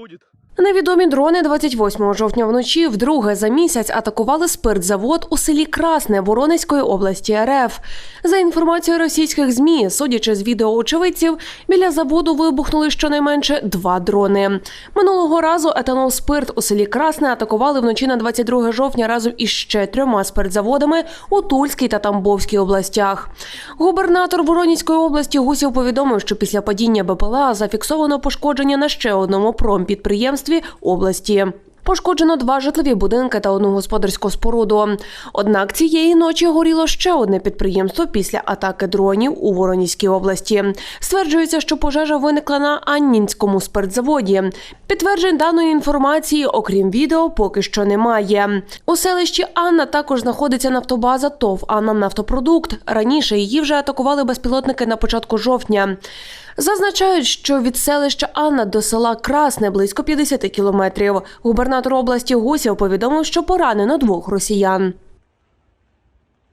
происходит? Невідомі дрони 28 жовтня вночі вдруге за місяць атакували спиртзавод у селі Красне Воронезької області РФ. За інформацією російських змі, судячи з відео очевидців, біля заводу вибухнули щонайменше два дрони. Минулого разу етанол спирт у селі Красне атакували вночі на 22 жовтня разом із ще трьома спиртзаводами у Тульській та Тамбовській областях. Губернатор Воронезької області Гусів повідомив, що після падіння БПЛА зафіксовано пошкодження на ще одному промпідприємстві області. Пошкоджено два житлові будинки та одну господарську споруду. Однак цієї ночі горіло ще одне підприємство після атаки дронів у Воронізькій області. Стверджується, що пожежа виникла на Аннінському спиртзаводі. Підтверджень даної інформації, окрім відео, поки що немає. У селищі Анна також знаходиться нафтобаза ТОВ Анна Нафтопродукт. Раніше її вже атакували безпілотники на початку жовтня. Зазначають, що від селища Анна до села Красне близько 50 кілометрів. Губернатор області Гусєв повідомив, що поранено двох росіян.